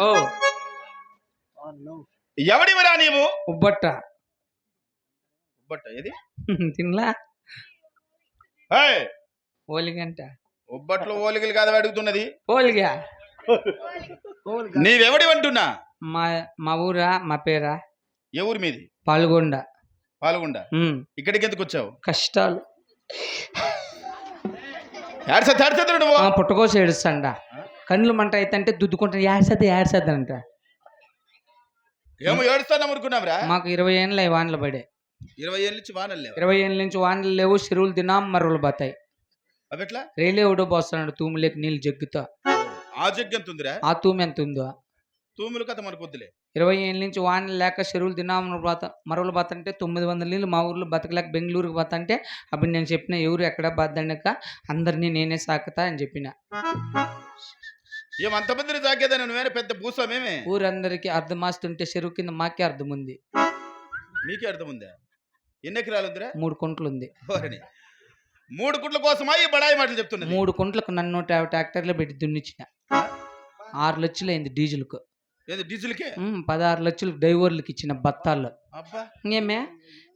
ఓ. ఎవడివరా నీవు? ఉబ్బట్ట. ఉబ్బట్ట ఏది? తినలా! ఓలిగంట. ఉబ్బట్లో ఓలికలు కాదు అడుగుతున్నది. ఓలిగా? నీవెవడి అంటున్నా మా మా ఊరా మా పేరా? ఏ ఊరి మీది? పాల్గొండ. పాల్గొండ. ఇక్కడికి ఎందుకు వచ్చావు? కష్టాలు. ఏడ్సా ఏడుస్తాండ కళ్ళు మంట అయితే దుద్దుకుంటా ఏడ్సద్ది ఏడ్సద్ది అంట. ఏమో ఏడుస్తాను మాకు ఇరవై ఏళ్ళ వానలు పడే. ఇరవై ఏళ్ళ నుంచి వానలు లేవు? ఇరవై ఏళ్ళ నుంచి వానలు లేవు చెరువులు తినాం మరువులు బతాయి అవి ఎట్లా? రైలే పోస్తున్నాడు తూములేకి నీళ్ళు జగ్గుతా. ఆ జగ్గు ఎంత ఉందిరా ఆ తూము ఎంత ఉందో. తూములు కథ మనకు వద్దులే. ఇరవై ఏళ్ళ నుంచి వానలు లేక చెరువులు తినాము బత మరువులు బత అంటే తొమ్మిది వందల నీళ్ళు మా ఊర్లో బతకలేక బెంగళూరుకి బత అంటే అప్పుడు నేను చెప్పిన ఎవరు ఎక్కడ బద్దనక అందరినీ నేనే సాకుతా అని చెప్పిన. ఏం అంతమందిని తాగేదాన్ని నువ్వేనా పెద్ద భూస్వామేమే ఊరందరికీ అర్థమాస్తుంటే చెరువు కింద మాకే అర్థం ఉంది నీకే అర్థం ఉందా ఎన్ని ఎకరాలు ఉందిరా మూడు కుంటలు ఉంది ఓరని. మూడు కుట్ల కోసమా ఈ బడాయి మాటలు చెప్తున్నది? మూడు కుంటలకు నన్ను నూట యాభై ట్రాక్టర్లు పెట్టి దున్నిచ్చిన. ఆరు లక్షలు అయింది డీజిల్కు. ఏది డీజిల్కే? ఉమ్, పదహారు లక్షలు డ్రైవర్లకు ఇచ్చిన బత్తాల్లో అబ్బా. ఇంకేమే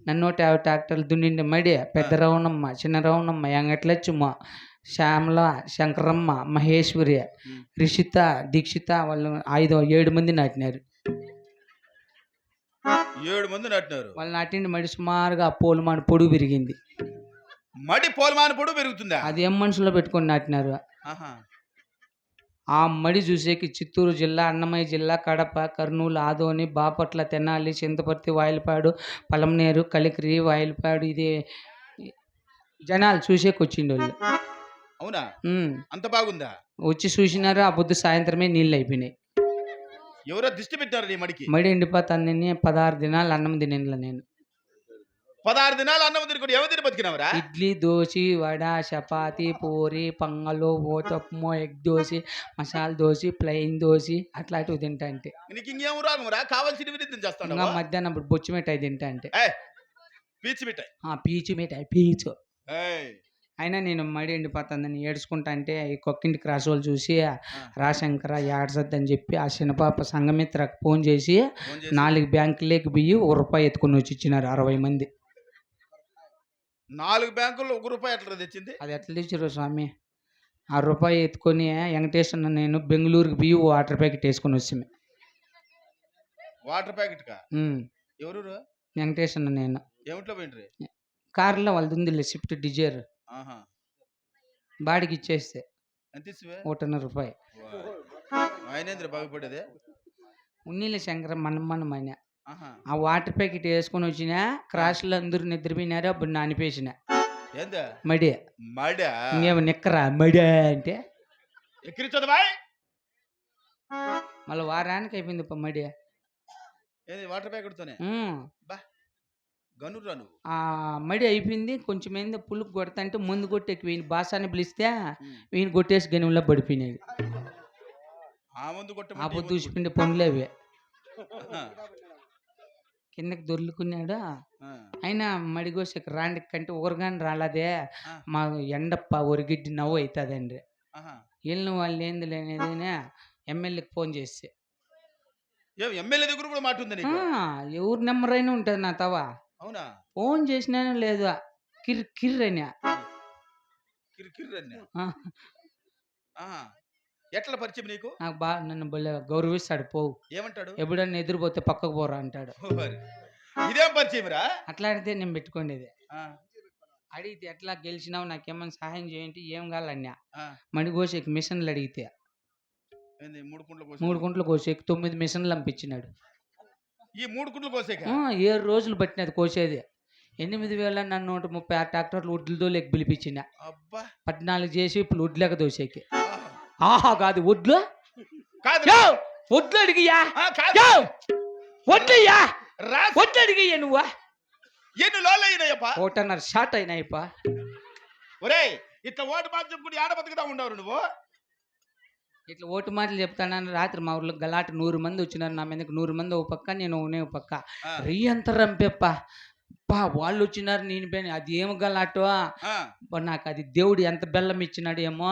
నన్ను నూట యాభై ట్రాక్టర్లు దున్నిండి మడి పెద్ద రౌనమ్మ చిన్న రౌనమ్మ యంగట్లచ్చమ్మ. శ్యామల శంకరమ్మ మహేశ్వరి. రిషిత దీక్షిత వాళ్ళు ఐదు ఏడు మంది నాటినారు. ఏడు మంది నాటినారు. వాళ్ళు నాటిండి మడి సుమారుగా పోలుమాని పొడుగు పెరిగింది. మడి పోలమాని పొడు పెరుగుతుందా? అది ఏం మనుషుల్లో పెట్టుకొని నాటినారు. ఆ మడి చూసేకి చిత్తూరు జిల్లా అన్నమయ్య జిల్లా కడప కర్నూలు ఆదోని బాపట్ల తెనాలి చింతపర్తి వాయిలపాడు పలంనేరు కలికిరి వాయిలపాడు ఇది జనాలు చూసేకి వచ్చిండు వాళ్ళు అవునా. అంత బాగుందా? వచ్చి చూసినారు ఆ పొద్దు సాయంత్రమే నీళ్ళు అయిపోయినాయి. ఎవరో దిష్టి పెట్టారు నీ మడికి? మడి ఎండిపోతుందని పదహారు దినాలు అన్నం తినేలా నేను. పదహారు దినాలు అన్నం తినుకుని ఎవరు తిని బతికినావురా? ఇడ్లీ దోశ వడ చపాతి పూరి పొంగలు ఓతప్మో ఎగ్ దోశ మసాలా దోశ ప్లెయిన్ దోశ అట్లాంటివి తింటా అంటే. నీకు ఇంకేం రాగమురా కావాల్సిన విధి ఇంకా చేస్తాను మధ్యాహ్నం ఇప్పుడు బొచ్చు మిఠాయి తింటా అంటే. పీచి మిఠాయి. ఆ పీచు మిఠాయి పీచు. అయినా నేను మడి ఎండిపోతుందని ఏడ్చుకుంటా అంటే ఈ కొక్కింటి క్రాస్ వాళ్ళు చూసి రాశంకర అని చెప్పి ఆ చిన్నపాప సంఘమిత్రకు ఫోన్ చేసి నాలుగు బ్యాంకులేకి బియ్యి ఒక రూపాయి ఎత్తుకొని వచ్చి ఇచ్చినారు అరవై మంది. నాలుగు బ్యాంకుల్లో ఒక రూపాయి ఎట్లా తెచ్చింది? అది ఎట్లా తెచ్చారు స్వామి? ఆ రూపాయి ఎత్తుకొని వెంకటేశ్వర నేను బెంగళూరుకి బియ్యి వాటర్ ప్యాకెట్ వేసుకొని వచ్చాము వాటర్ ప్యాకెట్ ఎవరు వెంకటేశ్వర నేను. ఏమిట్లో పోయిండ్రి? కారులో వాళ్ళది ఉంది స్విఫ్ట్ డిజైర్. బాడికి ఇచ్చేస్తే ఒకటిన్నర రూపాయి. ఆయనేంద్ర బాగుపడేదే ఉన్నీళ్ళ శంకర మనం మనం ఆ వాటర్ ప్యాకెట్ వేసుకొని వచ్చిన క్రాష్లో అందరూ నిద్రపోయినారు అప్పుడు నానిపేసిన మడి. మడా? ఇంకేమో నిక్కరా మడి అంటే. మళ్ళీ వారానికి అయిపోయింది మడి. వాటర్ ప్యాకెట్ ఆ మడి అయిపోయింది. కొంచెం ఏందో పులుపు కొడతంటే ముందు కొట్టేకి వీని బాసాన్ని పిలిస్తే. వీని కొట్టేసి గనిలో పడిపోయినాడు ఆ పొద్దు చూసిపిండి పనులు అవి. కిందకి దొర్లుకున్నాడు? అయినా మడిగోసకి రాండి కంటే ఊరగాని రాలేదే. మా ఎండప్ప ఒరిగిడ్డి నవ్వు అవుతుందండి వెళ్ళిన వాళ్ళు ఏంది లేనిదేనే ఎమ్మెల్యేకి ఫోన్ చేస్తే. ఏం ఎమ్మెల్యే దగ్గర కూడా మాట ఉంది నీకు? "ఆ, ఎవరి నెంబర్ అయినా ఉంటుంది నా తవ. అవునా? ఫోన్ చేసినాను లేదు కిర్ కిర్ అని. కిరి కిరి. ఎట్లా పరిచయం నీకు? నాకు బాగా నన్ను భలే గౌరవిస్తాడు పోవు. ఏమంటాడు? ఎప్పుడన్నా ఎదురుపోతే పక్కకు పోరా అంటాడు. ఇదేం పరిచయం రా? అట్లాంటిదే నేను పెట్టుకోండేది అడిగితే ఎట్లా గెలిచినావు నాకేమైనా సహాయం చేయండి ఏం కావాలన్నా మడి కోసేకి మిషన్లు అడిగితే. మూడు కుంట్ల కోసేకి తొమ్మిది మిషన్లు పంపించినాడు ఈ మూడు కుంట్ల కోసేక? ఆ, ఏడు రోజులు పట్టినది కోసేది. ఎనిమిది వేల నన్ను నూట ముప్పై ఆరు ట్రాక్టర్లు వడ్లతో లెక్క పిలిపించిన అబ్బా! పద్నాలుగు చేసి ఇప్పుడు వడ్లేక దోసేకి ఆహా. కాదు వడ్లు? కాదు! వడ్లు అడిగియా! వడ్లయ్యా? వడ్లు అడిగియ్యా నువ్వా? ఎన్ని లోన్లు అయినాయప్ప ఒకటన్నర షార్ట్ అయినాయిపా ఒరేయ్ ఇట్లా ఓటు చెప్పుకుని ఆడ బతుకుతా ఉండవు నువ్వు? ఇట్లా ఓటు మాటలు చెప్తానని రాత్రి మా ఊర్లో గలాట నూరు మంది వచ్చినారు నా మీదకి నూరు మంది ఒక పక్క నేను ఓనే ఒక పక్క. ఆ, రీయంతరం పెప్ప పా వాళ్ళు వచ్చినారు నేను పోయిన. అది ఏం గలాటో? నాకు అది దేవుడు ఎంత బెల్లం ఇచ్చినాడు ఏమో?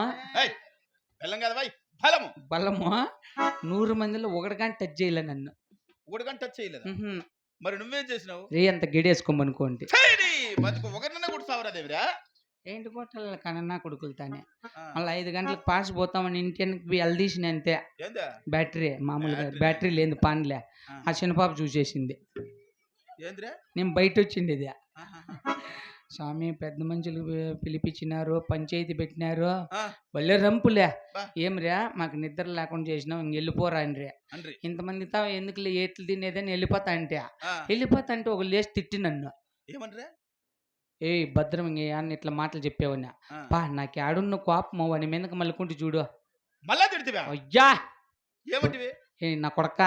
బెల్లం కదా బలము. బలము? నూరు మందిలో ఒకటి కానీ టచ్ చేయలే నన్ను. ఒకటి గంట టచ్ చేయలేదా. మరి నువ్వేం చేసినావు? రే అంత గెడేసుకోమనుకోండి. ఒకరినన్నా కూడా సావరా దేవిరా ఏంటి కొట్టాలి కనన్నా కొడుకులతానే మళ్ళీ ఐదు గంటలకు పాస్ పోతామని ఇంటికి అల్దీసిన అంతే. బ్యాటరీ మామూలుగా బ్యాటరీ. లేదు. పాన్లే ఆ. చిన్నపాప చూసేసింది. నేను బయట వచ్చిండేది ఆహాహా. స్వామి పెద్ద మనుషులు పిలిపించినారు పంచాయతీ పెట్టినారు. వాళ్ళే రంపులే. ఏమిరా మాకు నిద్ర లేకుండా చేసినావు ఇంక వెళ్ళిపోరా అని అండ్రి. ఇంతమందితో ఎందుకు ఏట్లు తినేదని వెళ్ళిపోతా అంటే. వెళ్ళిపోతా అంటే ఒక లేచి తిట్టి నన్ను. ఏమంటారా ఏ భద్రం అని ఇట్లా మాటలు చెప్పేవన్నా. పా నాకు ఆడున్న కోపం వాని మీదకి మలుకుంటూ చూడు. మళ్ళా తిడితివా? అయ్యా! ఏమంటివి? ఏ నా కొడక.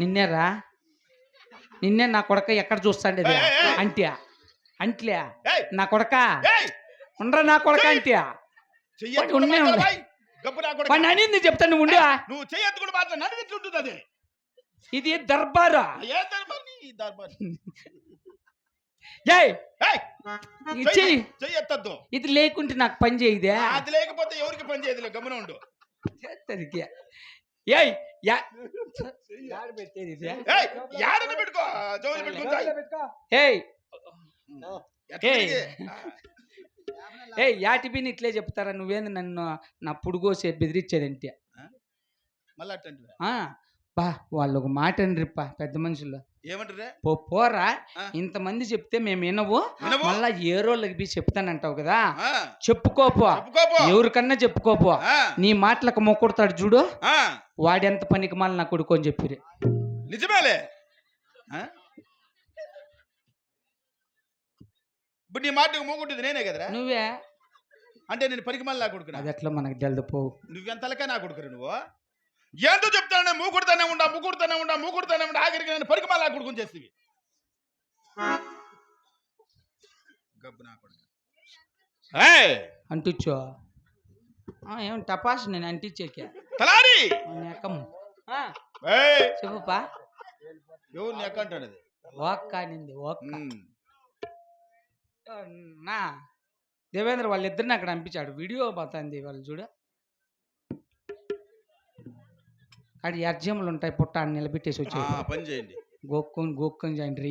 నిన్నేరా నిన్నే నా కొడక ఎక్కడ చూస్తాండే. అంట్యా. అంట్లే. నా కొడక. ఉండరా నా కొడక అంట్యా? ఉండే. వాడిని అనింది చెప్తాను నువ్వు ఉండు నువ్వు చెయ్యొద్దు కూడా మాత్రం అది. ఇది దర్బారా? ఏ దర్బార్ దర్బార్? ఏయ్! ఏయ్, ఇది చెయ్యి చెయ్యొత్తద్దు ఇది లేకుంటే నాకు పని చేయదే. అది లేకపోతే ఎవరికి పని చేయదులే గమన ఉండు. చేత్తదికి. ఏయ్! యాడని పెట్టుకో జోలు పెట్టుకో ఏయ్! ఏయ్. ఇట్లే చెప్తారా? నువ్వేంది నన్ను నా పుడుగోసే బెదిరించేదంటే మళ్ళా? బా వాళ్ళు ఒక మాట అనరిప్ప పెద్ద మనుషులు ఏమంటారే పో పోరా. ఇంతమంది చెప్తే మేము వినవు? మళ్ళా ఏ రోజులకి చెప్తానంటావు కదా? చెప్పుకోపో. ఎవరికన్నా చెప్పుకోపో నీ మాటలకు మొక్కుడతాడు చూడు. వాడెంత పనికి మళ్ళీ నా కొడుకు అని చెప్పిరి నిజమేలే? ఇప్పుడు నీ మాటకు మూకుంటుంది నేనే కదరా? నువ్వే. అంటే నేను పనికి మళ్ళీ నా కొడుకునా? అది ఎట్లా మనకు తెలదు పోవు. నువ్వెంతలకే నా కొడుకురు నువ్వు? ఏంటో చెప్తాను మూకుడుతానే ఉండా మూకుడుతానే ఉండా మూకుడుతానే ఉండా ఆఖరికి నేను పరికి మళ్ళీ కొడుకుని చేస్తేవి గబ్బు నా కొడుకు. ఏం టపాస్ నేను అంటించేకే. తలారి! నెక్కము చెప్పుపా. ఎవరు నీ అక్క అంటాడు అది ఒక్క అనింది ఒక్క. నా. దేవేంద్ర వాళ్ళిద్దరిని అక్కడ పంపించాడు. వీడియో పోతుంది వాళ్ళు చూడు. అక్కడ ఎర్జములు ఉంటాయి పుట్ట ఆడ నిలబెట్టేసి వచ్చాయి. పని చేయండి. గోక్కొని గోక్కొని చేయండి రీ